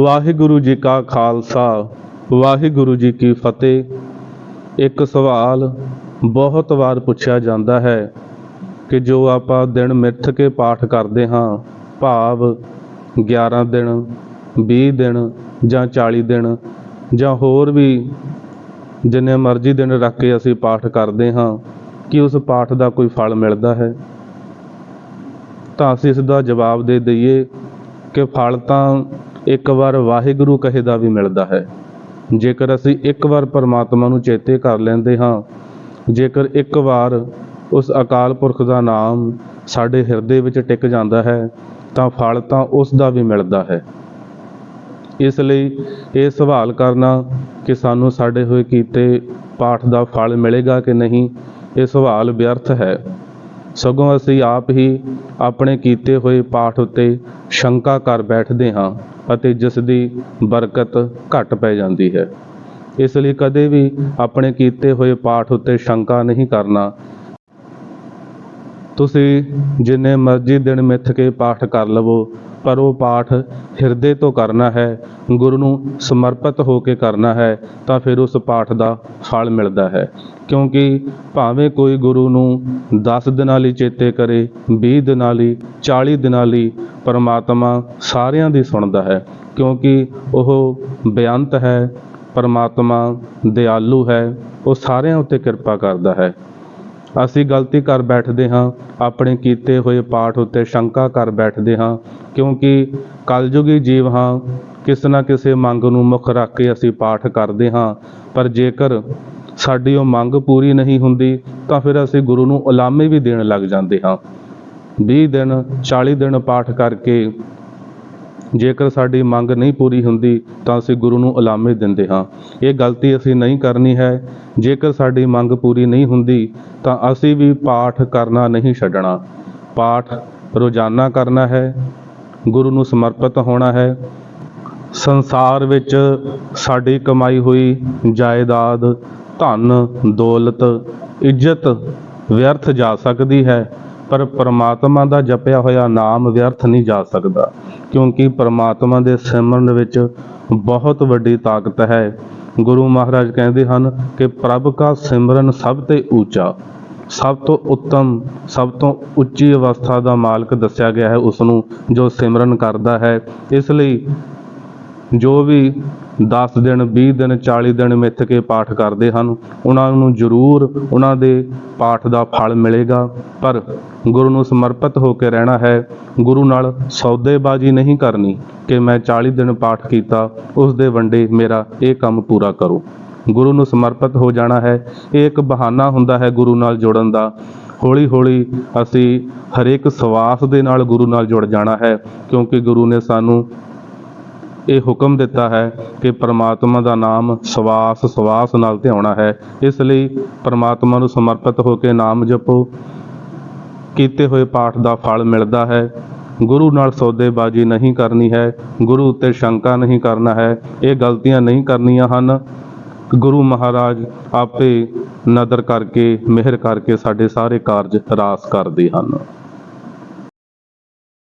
ਵਾਹਿਗੁਰੂ ਜੀ ਕਾ ਖਾਲਸਾ, ਵਾਹਿਗੁਰੂ ਜੀ ਕੀ ਫਤਿਹ। ਇੱਕ ਸਵਾਲ ਬਹੁਤ ਵਾਰ ਪੁੱਛਿਆ ਜਾਂਦਾ ਹੈ ਕਿ ਜੋ ਆਪਾਂ ਦਿਨ ਮਿੱਥ ਕੇ ਪਾਠ ਕਰਦੇ ਹਾਂ, ਭਾਵ 11 ਦਿਨ 20 ਦਿਨ ਜਾਂ 40 ਦਿਨ ਜਾਂ ਹੋਰ ਵੀ ਜਿੰਨੇ ਮਰਜ਼ੀ ਦਿਨ ਰੱਖ ਕੇ ਅਸੀਂ ਪਾਠ ਕਰਦੇ ਹਾਂ, ਕਿ ਉਸ ਪਾਠ ਦਾ ਕੋਈ ਫਲ ਮਿਲਦਾ ਹੈ? ਤਾਂ ਅਸੀਂ ਇਸ ਦਾ ਜਵਾਬ ਦੇ ਦਈਏ ਕਿ ਫਲ ਤਾਂ ਇੱਕ ਵਾਰ ਵਾਹਿਗੁਰੂ ਕਹੇ ਦਾ ਵੀ ਮਿਲਦਾ ਹੈ। ਜੇਕਰ ਅਸੀਂ ਇੱਕ ਵਾਰ ਪਰਮਾਤਮਾ ਨੂੰ ਚੇਤੇ ਕਰ ਲੈਂਦੇ ਹਾਂ, ਜੇਕਰ ਇੱਕ ਵਾਰ ਉਸ ਅਕਾਲ ਪੁਰਖ ਦਾ ਨਾਮ ਸਾਡੇ ਹਿਰਦੇ ਵਿੱਚ ਟਿਕ ਜਾਂਦਾ ਹੈ, ਤਾਂ ਫਲ ਤਾਂ ਉਸ ਦਾ ਵੀ ਮਿਲਦਾ ਹੈ। ਇਸ ਲਈ ਇਹ ਸਵਾਲ ਕਰਨਾ ਕਿ ਸਾਨੂੰ ਸਾਡੇ ਹੋਏ ਕੀਤੇ ਪਾਠ ਦਾ ਫਲ ਮਿਲੇਗਾ ਕਿ ਨਹੀਂ, ਇਹ ਸਵਾਲ ਵਿਅਰਥ ਹੈ। ਸਗੋਂ ਅਸੀਂ ਆਪ ਹੀ ਆਪਣੇ ਕੀਤੇ ਹੋਏ ਪਾਠ ਉੱਤੇ ਸ਼ੰਕਾ ਕਰ ਬੈਠਦੇ ਹਾਂ ਅਤੇ ਜਿਸ ਦੀ ਬਰਕਤ ਘਟ ਪੈ ਜਾਂਦੀ ਹੈ। ਇਸ ਲਈ ਕਦੇ ਵੀ ਆਪਣੇ ਕੀਤੇ ਹੋਏ ਪਾਠ ਉੱਤੇ ਸ਼ੰਕਾ ਨਹੀਂ ਕਰਨਾ ਤੁਸੀਂ ਜਿੰਨੇ ਮਰਜ਼ੀ ਦਿਨ ਮਿੱਥ ਕੇ ਪਾਠ ਕਰ ਲਵੋ, ਪਰ ਉਹ ਪਾਠ ਹਿਰਦੇ ਤੋਂ ਕਰਨਾ ਹੈ, ਗੁਰੂ ਨੂੰ ਸਮਰਪਿਤ ਹੋ ਕੇ ਕਰਨਾ ਹੈ, ਤਾਂ ਫਿਰ ਉਸ ਪਾਠ ਦਾ ਫਲ ਮਿਲਦਾ ਹੈ। ਕਿਉਂਕਿ ਭਾਵੇਂ ਕੋਈ ਗੁਰੂ ਨੂੰ 10 ਦਿਨਾਂ ਲਈ ਚੇਤੇ ਕਰੇ 20 ਦਿਨਾਂ ਲਈ 40 ਦਿਨਾਂ ਲਈ, ਪਰਮਾਤਮਾ ਸਾਰਿਆਂ ਦੀ ਸੁਣਦਾ ਹੈ। ਕਿਉਂਕਿ ਉਹ ਬੇਅੰਤ ਹੈ, ਪਰਮਾਤਮਾ ਦਿਆਲੂ ਹੈ, ਉਹ ਸਾਰਿਆਂ ਉੱਤੇ ਕਿਰਪਾ ਕਰਦਾ ਹੈ। ਅਸੀਂ ਗਲਤੀ ਕਰ ਬੈਠਦੇ ਹਾਂ, ਆਪਣੇ ਕੀਤੇ ਹੋਏ ਪਾਠ ਉੱਤੇ ਸ਼ੰਕਾ ਕਰ ਬੈਠਦੇ ਹਾਂ, ਕਿਉਂਕਿ ਕਲਯੁਗੀ ਜੀਵ ਹਾਂ ਕਿਸ ਨਾ ਕਿਸੇ ਮੰਗ ਨੂੰ ਮੁੱਖ ਰੱਖ ਕੇ ਅਸੀਂ ਪਾਠ ਕਰਦੇ ਹਾਂ, ਪਰ ਜੇਕਰ ਸਾਡੀ ਉਹ ਮੰਗ ਪੂਰੀ ਨਹੀਂ ਹੁੰਦੀ, ਤਾਂ ਫਿਰ ਅਸੀਂ ਗੁਰੂ ਨੂੰ ਉਲਾਮੇ ਵੀ ਦੇਣ ਲੱਗ ਜਾਂਦੇ ਹਾਂ। 20 ਦਿਨ 40 ਦਿਨ ਪਾਠ ਕਰਕੇ ਜੇਕਰ ਸਾਡੀ ਮੰਗ ਨਹੀਂ ਪੂਰੀ ਹੁੰਦੀ, ਤਾਂ ਅਸੀਂ ਗੁਰੂ ਨੂੰ ਉਲਾਮੇ ਦਿੰਦੇ ਹਾਂ। ਇਹ ਗਲਤੀ ਅਸੀਂ ਨਹੀਂ ਕਰਨੀ ਹੈ। ਜੇਕਰ ਸਾਡੀ ਮੰਗ ਪੂਰੀ ਨਹੀਂ ਹੁੰਦੀ, ਤਾਂ ਅਸੀਂ ਵੀ ਪਾਠ ਕਰਨਾ ਨਹੀਂ ਛੱਡਣਾ। ਪਾਠ ਰੋਜ਼ਾਨਾ ਕਰਨਾ ਹੈ। ਗੁਰੂ ਨੂੰ ਸਮਰਪਿਤ ਹੋਣਾ ਹੈ। ਸੰਸਾਰ ਵਿੱਚ ਸਾਡੀ ਕਮਾਈ ਹੋਈ ਜਾਇਦਾਦ, ਧਨ, ਦੌਲਤ, ਇੱਜ਼ਤ ਵਿਅਰਥ ਜਾ ਸਕਦੀ ਹੈ। ਪਰ ਪਰਮਾਤਮਾ ਦਾ ਜਪਿਆ ਹੋਇਆ ਨਾਮ ਵਿਅਰਥ ਨਹੀਂ ਜਾ ਸਕਦਾ, ਕਿਉਂਕਿ ਪਰਮਾਤਮਾ ਦੇ ਸਿਮਰਨ ਵਿੱਚ ਬਹੁਤ ਵੱਡੀ ਤਾਕਤ ਹੈ। ਗੁਰੂ ਮਹਾਰਾਜ ਕਹਿੰਦੇ ਹਨ ਕਿ ਪ੍ਰਭ ਦਾ ਸਿਮਰਨ ਸਭ ਤੇ ਉੱਚਾ, ਸਭ ਤੋਂ ਉੱਤਮ, ਸਭ ਤੋਂ ਉੱਚੀ ਅਵਸਥਾ ਦਾ ਮਾਲਕ ਦੱਸਿਆ ਗਿਆ ਹੈ ਉਸ ਨੂੰ ਜੋ ਸਿਮਰਨ ਕਰਦਾ ਹੈ। ਇਸ ਲਈ ਜੋ ਵੀ 10 ਦਿਨ 20 ਦਿਨ 40 ਦਿਨ ਮਿੱਥ ਕੇ ਪਾਠ ਕਰਦੇ ਹਨ, ਉਹਨਾਂ ਨੂੰ ਜ਼ਰੂਰ ਉਹਨਾਂ ਦੇ ਪਾਠ ਦਾ ਫਲ ਮਿਲੇਗਾ। ਪਰ ਗੁਰੂ ਨੂੰ ਸਮਰਪਿਤ ਹੋ ਕੇ ਰਹਿਣਾ ਹੈ, ਗੁਰੂ ਨਾਲ ਸੌਦੇਬਾਜ਼ੀ ਨਹੀਂ ਕਰਨੀ ਕਿ ਮੈਂ 40 ਦਿਨ ਪਾਠ ਕੀਤਾ, ਉਸ ਦੇ ਵੰਡੇ ਮੇਰਾ ਇਹ ਕੰਮ ਪੂਰਾ ਕਰੋ। ਗੁਰੂ ਨੂੰ ਸਮਰਪਿਤ ਹੋ ਜਾਣਾ ਹੈ, ਇਹ ਇੱਕ ਬਹਾਨਾ ਹੁੰਦਾ ਹੈ ਗੁਰੂ ਨਾਲ ਜੁੜਨ ਦਾ। ਹੌਲੀ ਹੌਲੀ ਅਸੀਂ ਹਰੇਕ ਸਵਾਸ ਦੇ ਨਾਲ ਗੁਰੂ ਨਾਲ ਜੁੜ ਜਾਣਾ ਹੈ, ਕਿਉਂਕਿ ਗੁਰੂ ਨੇ ਸਾਨੂੰ ਇਹ ਹੁਕਮ ਦਿੱਤਾ ਹੈ ਕਿ ਪ੍ਰਮਾਤਮਾ ਦਾ ਨਾਮ ਸਵਾਸ ਸਵਾਸ ਨਾਲ ਧਿਆਉਣਾ ਹੈ। ਇਸ ਲਈ ਪ੍ਰਮਾਤਮਾ ਨੂੰ ਸਮਰਪਿਤ ਹੋ ਕੇ ਨਾਮ ਜਪੋ। ਕੀਤੇ ਹੋਏ ਪਾਠ ਦਾ ਫਲ ਮਿਲਦਾ ਹੈ। ਗੁਰੂ ਨਾਲ ਸੌਦੇਬਾਜ਼ੀ ਨਹੀਂ ਕਰਨੀ ਹੈ। ਗੁਰੂ ਉੱਤੇ ਸ਼ੰਕਾ ਨਹੀਂ ਕਰਨਾ ਹੈ। ਇਹ ਗਲਤੀਆਂ ਨਹੀਂ ਕਰਨੀਆਂ ਹਨ। ਗੁਰੂ ਮਹਾਰਾਜ ਆਪੇ ਨਦਰ ਕਰਕੇ, ਮਿਹਰ ਕਰਕੇ ਸਾਡੇ ਸਾਰੇ ਕਾਰਜ ਰਾਸ ਕਰਦੇ ਹਨ।